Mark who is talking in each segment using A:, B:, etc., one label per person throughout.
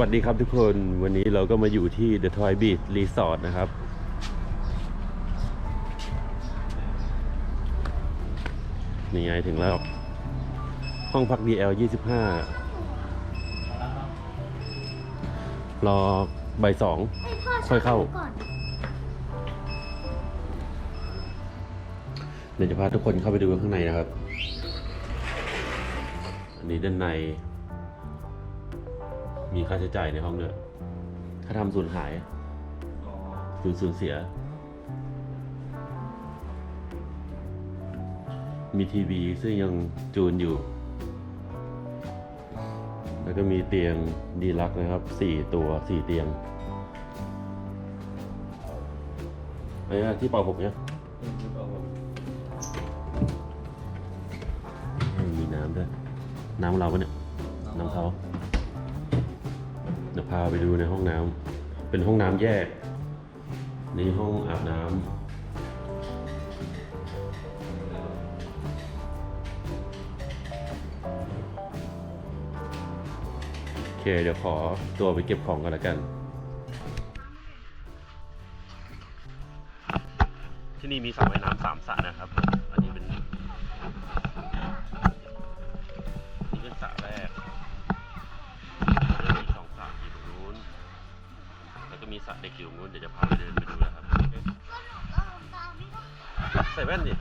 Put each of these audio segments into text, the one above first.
A: วัสดีครับทุกคนวันนี้เราก็มาอยู่ที่ The Toy Beach Resort นะครับ นี่ไงถึงแล้ว ห้องพัก DL 25 รอบ่สอง
B: ให้พ่อ
A: ค่อยเข้า เดี๋ยวจะพาทุกคนเข้าไปดูข้างในนะครับ อันนี้ด้านใน มีค่าใช้จ่ายในห้องเนี่ยถ้าทำสูญหายสูญสูญเสีย มีทีวีซึ่งยังจูนอยู่ แล้วก็มีเตียงดีลักนะครับสี่ตัวสี่เตียงอันนี้ที่เป่าผมเนี่ยมีน้ำด้วย น้ำเราปะเนี่ย น้ำเขา เดี๋ยวพาไปดูในห้องน้ำเป็นห้องน้ำแยก นี่ห้องอาบน้ำโอเคเดี๋ยวขอตัวไปเก็บของกันแล้วกัน ที่นี่มีสระว่ายน้ำสามสระนะครับ มีสระเด็กอยู่งนู้นเดี๋ยวจะพาไปเดินไปดูนะครับใส่แว่นดิ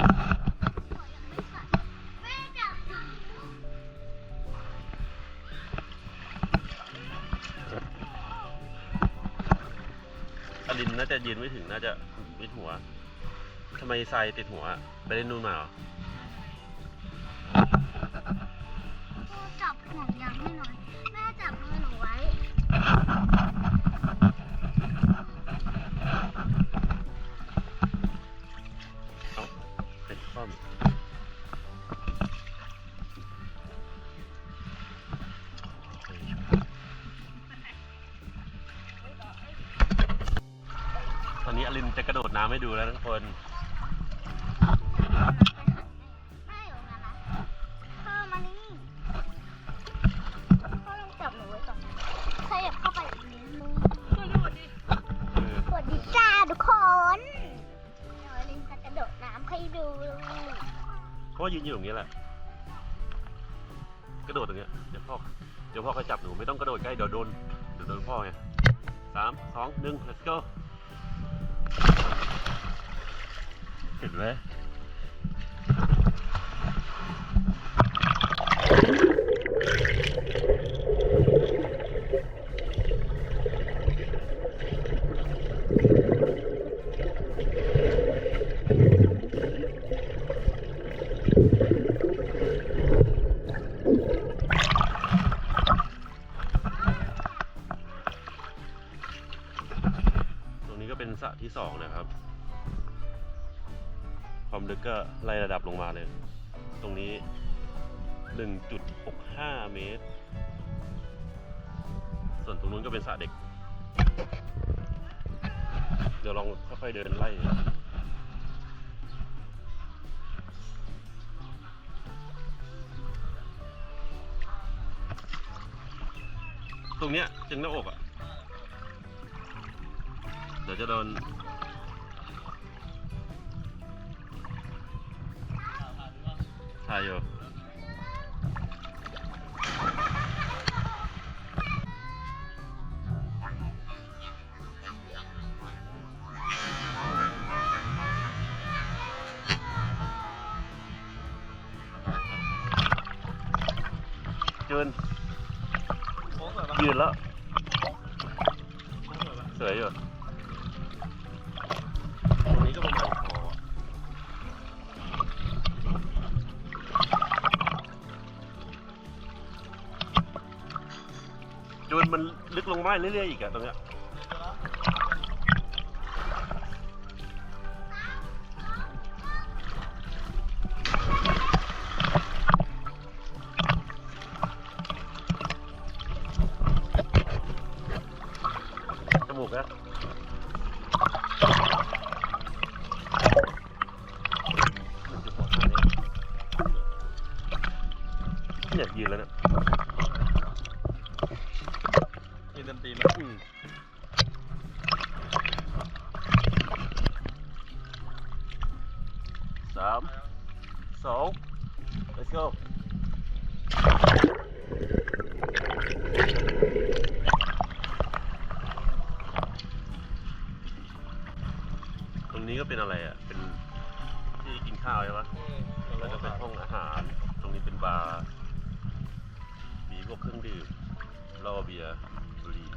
A: อลินน่าจะยืนไม่ถึงน่าจะมิดหัวทำไมทรายติดหัว ไปเล่นนู่นมาเหรอ
B: อน
A: นี้อลินจะกระโดดน้ำให้ดูแล้วทุกคน
B: แม่อยู่งั้นนะพ่อมานี่พ่อลองจับหนูไว้ก่อนขยับเข้าไปอีกนิดนึงสวัสดีจ้าทุกคนเดี๋ยวลินจะกระโดดน้ำให้ดู
A: เพราะว่ายืนอยู่อย่างนี้แหละ กระโดดตรงเนี้ย เดี๋ยวพ่อ เดี๋ยวพ่อเขาจับหนูไม่ต้องกระโดดใกล้เดี๋ยวโดนเดี๋ยวโดนพ่อไงสามสองหนึ่ง let's go เห็นไหม ที่สองนะครับ ความลึกก็ไล่ระดับลงมาเลย ตรงนี้ 1.65 เมตร ส่วนตรงนู้นก็เป็นสระเด็ก เดี๋ยวลองค่อยๆเดินไล่ตรงเนี้ยจึงหน้าอกอะ เดี๋ยว ลึกลงมาเรื่อยๆอีกอะตรงเนี้ยจมูกนะ สอง let's go ตรงนี้ก็เป็นอะไรอะ เป็นที่กินข้าวใช่ปะแล้วก็เป็นห้องอาหาร ตรงนี้เป็นบาร์ มีพวกเครื่องดื่มเหล้าเบียร์บุหรี่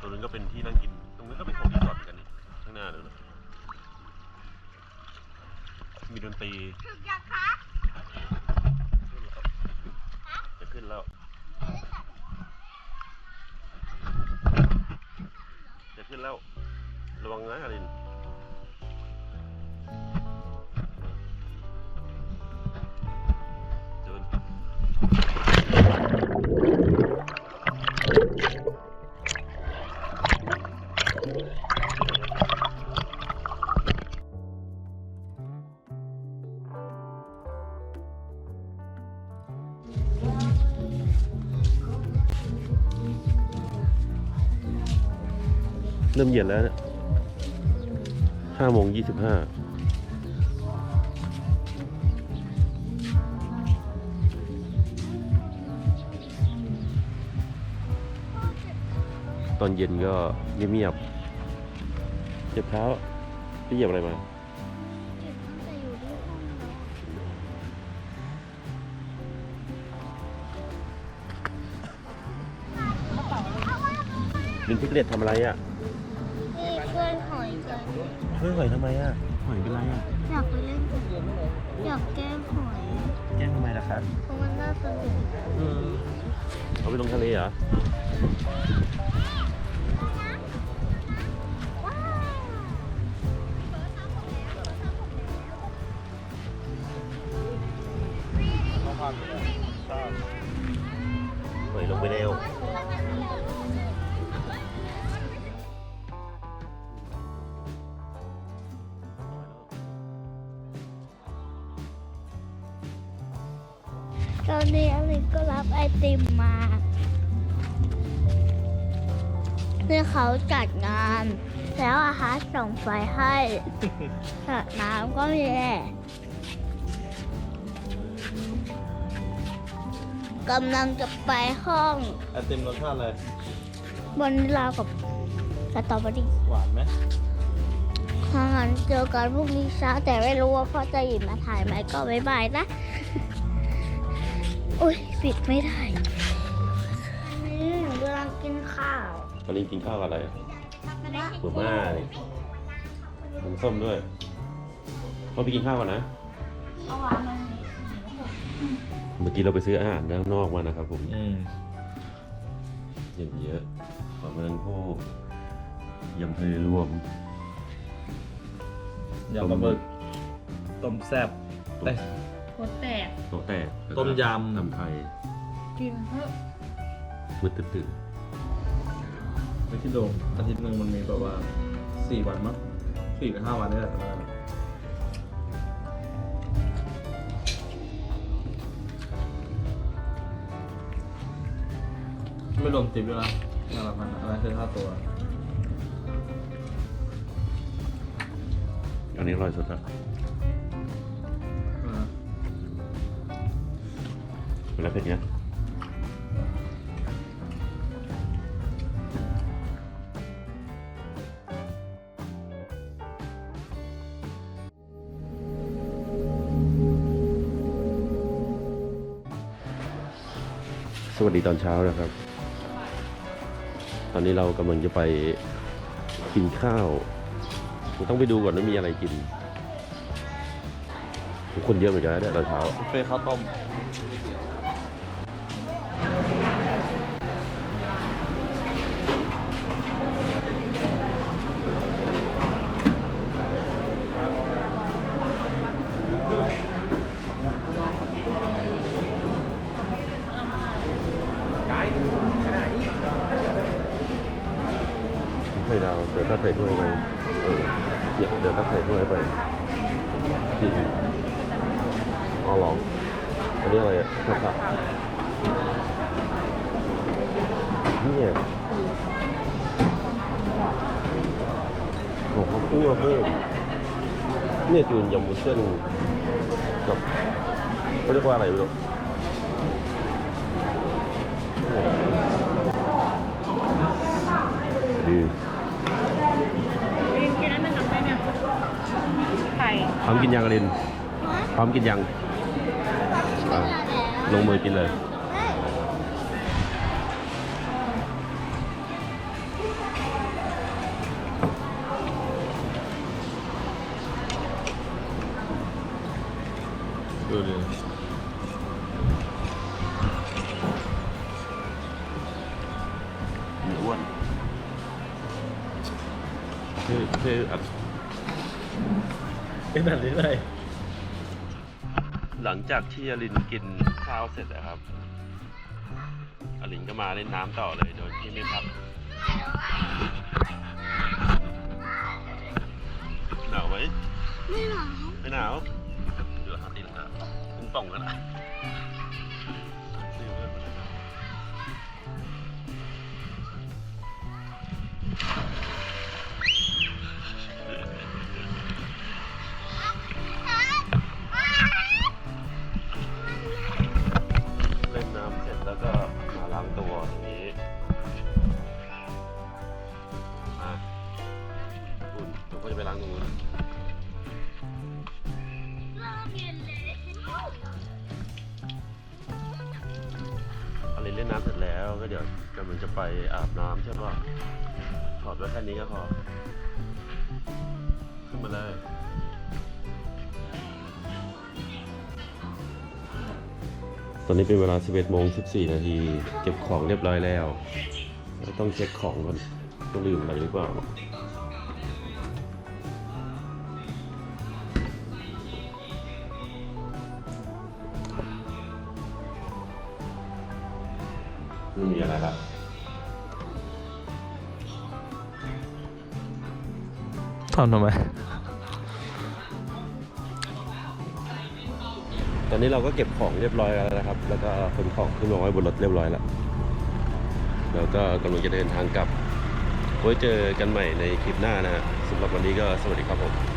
A: ตรงนั้นก็เป็นที่นั่งกิน ตรงนั้นก็เป็นของรีสอร์ทกันข้างหน้าเลยนะ มีดนตรี
B: ถึงยังคะ
A: จะขึ้นแล้ว จะขึ้นแล้ว ระวังนะอลินจูนเริ่ม ย็นแล้วเนี่ยห้าโมงยี่สิบห้าตอนเย็นก็เงียบๆเจ็บเท้าไปเหยียบอะไรมา
B: เก็บตั้งแต่อยู่ที่ห้องแล้ว
A: ลินพิกเลตทำอะไรอะ
B: ช่วยหอย
A: ทำไมอะหอยเป็นไรอะ
B: อยากไปเล่นกับอยากแกล้งหอย
A: แกล้งทำไมล่ะครับ
B: เพราะมันน่าสนุก
A: เอาไปลงทะเลเหรอ
B: ว้าว
A: หอยลงไปเร็ว
B: ติมมาเนี่ยเขาจัดงาน แล้วอาหารส่งไฟให้สระน้ำก็มีกำลังจะไปห้อง
C: ไอติมรสชาติอะไร
B: บนราวกับสตรอเบอรี่
C: หวานไหม
B: ถ้างั้นเจอกันพรุ่งนี้เช้าแต่ไม่รู้ว่าพ่อจะหยิบมาถ่ายไหมก็บ๊ายบายนะ อุ้ย ปิดไม่ได้นี่หนูกำลังกินข้าว
A: ตอนนี้กินข้าวกับอะไรหัวม่าเลยน้ำส้มด้วยพ่อไปกินข้าวก่อนนะ
B: เอาวางมัน
A: เมื่อกี้เราไปซื้ออาหารด้านนอกมานะครับผม
C: อืม
A: อย่างเยอะประมาณพวกยำทะเลรวม
C: ยำปลาหมึกต้มแซ่บเอ้ย
D: โคตรแตก
A: โต๊ะแตก
C: ต้มยำ
A: ตำไทย
D: กินเถอะ
A: มืดตื่น
C: ไม่คิดดูอาทิตย์หนึ่งมันมีแบบว่าสี่วันมั้งสี่หรือห้าวันนี่แหละแต่ว่าไม่รวมติปด้วยนะงานละพันอะไรคือค่าตัว
A: ๆอันนี้อร่อยสุดละ แล้วเผ็ดเนี้สวัสดีตอนเช้านะครับ ตอนนี้เรากำลังจะไปกินข้าว ต้องไปดูก่อนว่ามีอะไรกิน คนเยอะเหมือนกันนะเนี่ยตอนเช้า
C: บุฟเฟ่ข้าวต้ม
A: ไข่ดาวเดี๋ยวถ้าใส่ถ้วยไปเออเดี๋ยวเดี๋ยวถ้าใส่ถ้วยไปที่อ๋อเหรออันนี้อะไรอะผัดผักเนี่ยโอ้เขาคั่วเพิ่มเนี่ยจูนยำวุ้นเส้นกับเขาเรียกว่าอะไรไม่รู้ดี พร้อมกินยังอลิน
B: ฮะ
A: พร้อมกินยังอะลงมือกินเลย
B: เฮ้ย
C: ดูดิ
A: มีอ้วนคือคืออะ
C: เป็นแบบนี้เลย
A: หลังจากที่อลินกินข้าวเสร็จนะครับ อลินก็มาเล่นน้ำต่อเลยโดยที่ไม่พักหนาวไหม
B: ไม่หรอ
A: ไม่หนาวเดี๋ยวหาตีลังกาขึ้นป่องกันนะ แล้วก็เดี๋ยวกำลังจะไปอาบน้ำใช่ป่ะถอดไว้แค่นี้ก็พอ ขึ้นมาเลยตอนนี้เป็นเวลา 11โมง14 นาที เก็บของเรียบร้อยแล้วแล้วต้องเช็คของก่อนต้องลืมอะไรหรือเปล่า ไม่มีอะไรละ
C: ทำทำไม
A: ตอนนี้เราก็เก็บของเรียบร้อยแล้วนะครับ แล้วก็ขนของขึ้นมาไว้บนรถเรียบร้อยแล้ว แล้วก็กำลังจะเดินทางกลับไว้เจอกันใหม่ในคลิปหน้านะฮะสำหรับวันนี้ก็สวัสดีครับผม